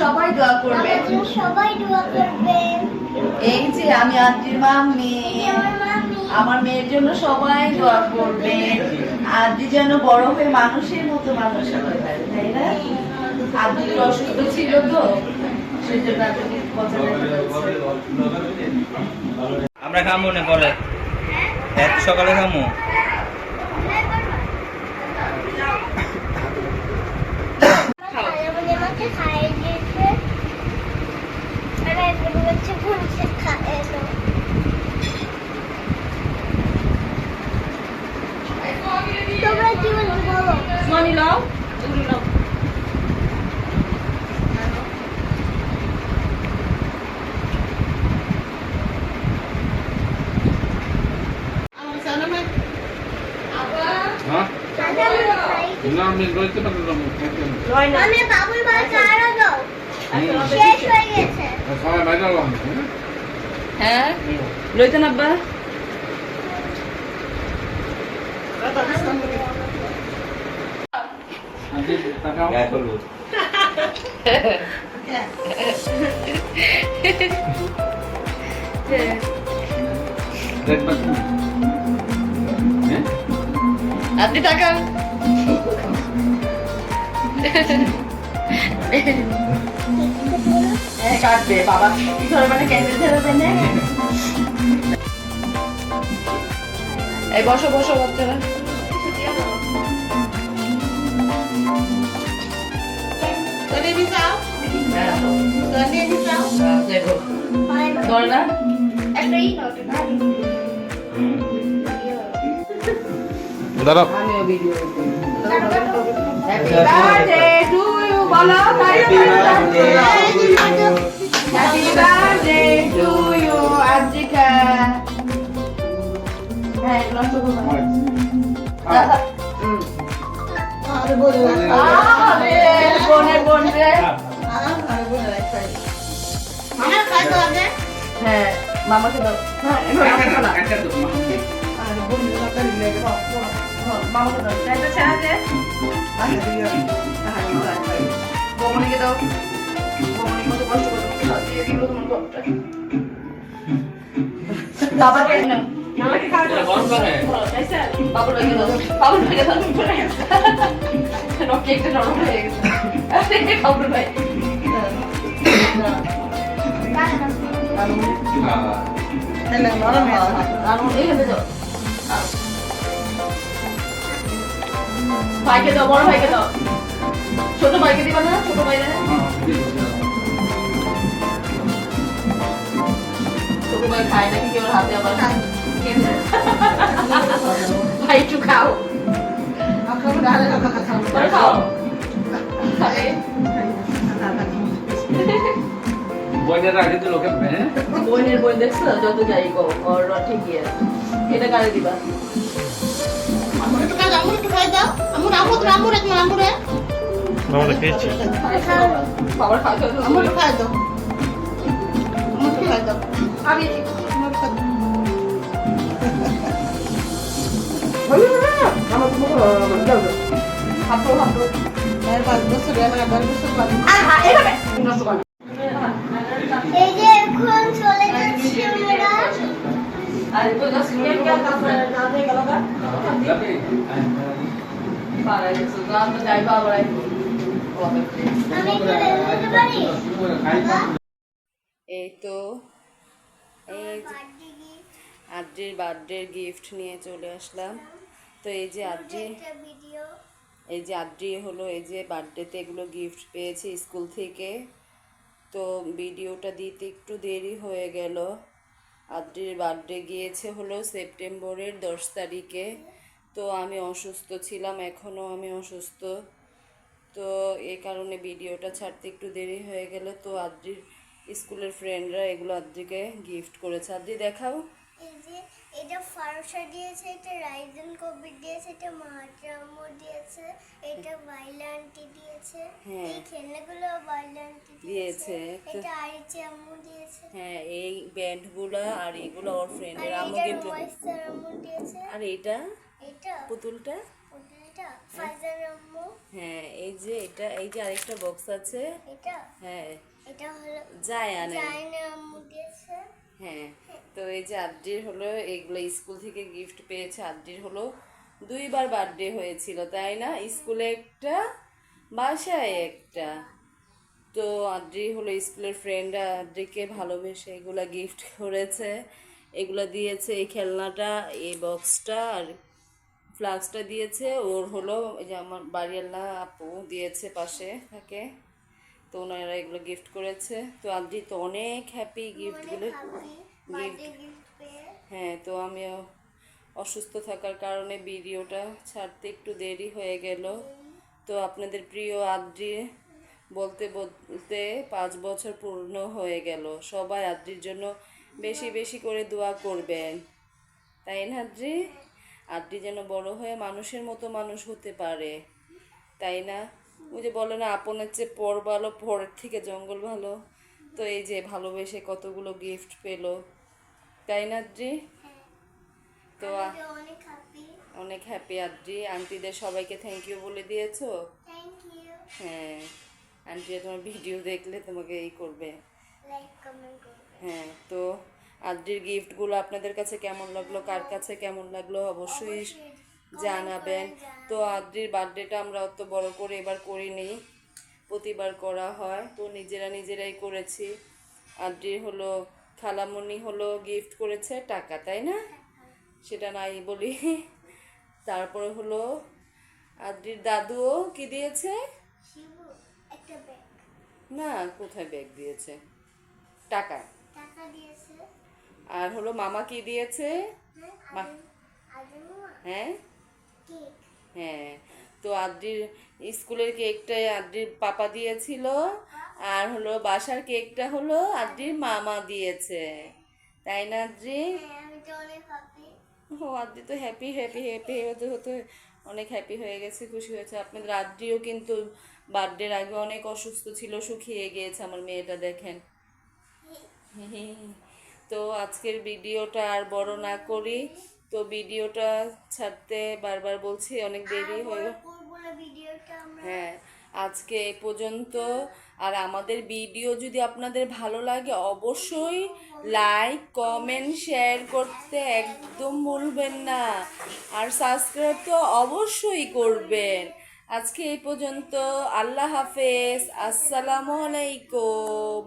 সবাই দোয়া করবে। সবাই দোয়া করবেন এই যে আমি আন্টির মাম্মি। আমার আমার মেয়ের জন্য সবাই দোয়া করবে। আদি যেন বড় হয়ে মানুষের মতো মানুষ হতে পারে তাই না? আদি অসুস্থ ছিল তো। আমরা খামো না পরে? এক সকালে খামো খালামণি আমাকে খাইয়ে দিয়েছে আর এখন হচ্ছে ঘুরছে খাইয়ে দাও তোমরা কি বলছো বলো সোনি লাও এগুলো লাও হ্যাঁ দাদা আমি খাই না আমি রইতে পারলাম রয় না আমি বাবুর ভাত আরও দাও শেষ হয়ে গেছে সবাই বাইরে গেলাম হ্যাঁ লইতেন আব্বা টাকা গায়ে হলুদ দেখবা হ্যাঁ আপনি টাকা কাটবে বাবা কি এই বসো বসো বাচ্চারা। হ্যাঁ হ্যাঁ, দেখো দরজা একটা ই নোট দাঁড়াও আমিও video happy birthday to you বলো তাই happy birthday to you Adrika হ্যাঁ নষ্ট করব না। হুম। বোনের বোন রে। হ্যাঁ মামাকে দাও। হ্যাঁ দাও। বোনের নেই, দাও, দাও, দাও, দাও চাইটা বমনিকে দাও। বমনি কত কষ্ট করে দিয়ে দিল তোমার ঘরটা বাবাকে নাও মামাকে খাওয়া দাও। গরম করে বাবুর একটা নরম হয়ে গেছে। ভাইকে দাও বড় ভাইকে দাও ছোট ভাইকে দিবা না ছোট ভাই না ছোট ভাই খায় নাকি কেউ হাতে আবার ভাই একটু খাও খাও। খাবে বইনের আগে তো লোকে হ্যাঁ? বোনের বোন দেখছ? যত যাই গো ওর ঠিকই আছে। এটা কারে দিবা? আমরা খেয়েছি। বাবার খাওয়া খাওয়া আমি হাঁটো এই যে এখন চলে যাচ্ছি আমরা। আর তো দশ মিনিট কে না আমি পারি? এই তো এই আদ্রির বার্থডের গিফট নিয়ে চলে আসলাম। তো এই যে আদ্রি ভিডিও এই যে আদ্রি হলো, এই যে বার্থডেতে এগুলো গিফট পেয়েছে স্কুল থেকে। তো ভিডিওটা দিতে একটু দেরি হয়ে গেল। আদ্রির বার্থডে গিয়েছে হলো সেপ্টেম্বরের দশ তারিখে। তো আমি অসুস্থ ছিলাম এখনও আমি অসুস্থ। তো এই কারণে ভিডিওটা ছাড়তে একটু দেরি হয়ে গেল। তো আদ্রির স্কুলের ফ্রেন্ডরা এগুলো আদ্রিকে গিফট করেছে। আদ্রি দেখাও। এটা ফারসা দিয়েছে এটা রাইজন কবির দিয়েছে এটা মাহাত্রাম্য দিয়েছে এটা বাইলা আন্টি দিয়েছে। হ্যাঁ। এই খেলনাগুলো বাইলা আন্টি দিয়েছে। এটা আরিচি আম্মু দিয়েছে। হ্যাঁ এই ব্যান্ডগুলো আর এগুলো ওর ফ্রেন্ডের আমু এটা গিফট আম্মু দিয়েছে। আর এইটা? এটা পুতুলটা? ফাইজার আম্মু। হ্যাঁ এই যে এটা এই যে আরেকটা বক্স আছে। এটা। হ্যাঁ। এটা হলো জায়ানের চাইনা আম্মু দিয়েছে। হ্যাঁ তো এই যে আদ্রির হলো, এগুলো স্কুল থেকে গিফট পেয়েছে আদ্রির হলো। দুইবার বার্থডে হয়েছিল, তাই না? স্কুলে একটা, বাসায় একটা। তো আদ্রি হলো স্কুলের ফ্রেন্ড আদ্রিকে ভালোবেসে এগুলা গিফট করেছে। এগুলা দিয়েছে এই খেলনাটা, এই বক্সটা আর ফ্লাক্সটা দিয়েছে। ওর হলো, এই যে আমার বাড়িওয়ালা আপু দিয়েছে পাশে থাকে তো ওনারা এগুলো গিফট করেছে। তো আদ্রি তো অনেক হ্যাপি গিফটগুলো গিফট হ্যাঁ তো আমিও অসুস্থ থাকার কারণে ভিডিওটা ছাড়তে একটু দেরি হয়ে গেল। তো আপনাদের প্রিয় আদ্রি বলতে বলতে পাঁচ বছর পূর্ণ হয়ে গেল। সবাই আদ্রির জন্য বেশি বেশি করে দোয়া করবেন। তাই না আদ্রি আদ্রি যেন বড় হয়ে মানুষের মতো মানুষ হতে পারে। তাই না? ওই যে বলে না আপনের চেয়ে পর ভালো পরের থেকে জঙ্গল ভালো। তো এই যে ভালোবেসে কতগুলো গিফট পেল। তাই না আদ্রি তো অনেক হ্যাপি আদ্রি আন্টিদের সবাইকে থ্যাংক ইউ বলে দিয়েছ? হ্যাঁ। আন্টি তোমার ভিডিও দেখলে তোমাকে এই করবে। হ্যাঁ তো আদ্রির গিফটগুলো আপনাদের কাছে কেমন লাগল? কার কাছে কেমন লাগল? অবশ্যই জানাবেন। তো আদ্রির বার্থডেটা আমরা অত বড় করে এবার করিনি। প্রতিবার করা হয়। তো নিজেরা নিজেরাই করেছি। আদ্রির হলো খালামণি হলো গিফট করেছে টাকা তাই না? সেটা নাই বলি। তারপরে হলো আদ্রির দাদুও কি দিয়েছে? না কোথায় ব্যাগ দিয়েছে? টাকা। আর হলো মামা কি দিয়েছে? হ্যাঁ আদিমা হ্যাঁ তো আদ্রির স্কুলের কেকটাই আদ্রির পাপা দিয়েছিল আর হলো বাসার কেকটা হলো আদ্রির মামা দিয়েছে। তাই না আদ্রি? ও আদ্রি তো হ্যাপি হ্যাপি হ্যাপি হতে হতে অনেক হ্যাপি হয়ে গেছে খুশি হয়েছে। আপনাদের আদ্রিও কিন্তু বার্থডের আগে অনেক অসুস্থ ছিল শুকিয়ে গিয়েছে আমার মেয়েটা দেখেন। তো আজকের ভিডিওটা আর বড় না করি। তো ভিডিওটা ছাড়তে বারবার বলছি অনেক দেরি হয়ে হ্যাঁ আজকে এই পর্যন্ত। আর আমাদের ভিডিও যদি আপনাদের ভালো লাগে অবশ্যই লাইক কমেন্ট শেয়ার করতে একদম ভুলবেন না। আর সাবস্ক্রাইব তো অবশ্যই করবেন। আজকে এই পর্যন্ত আল্লাহ হাফেজ আসসালামু আলাইকুম।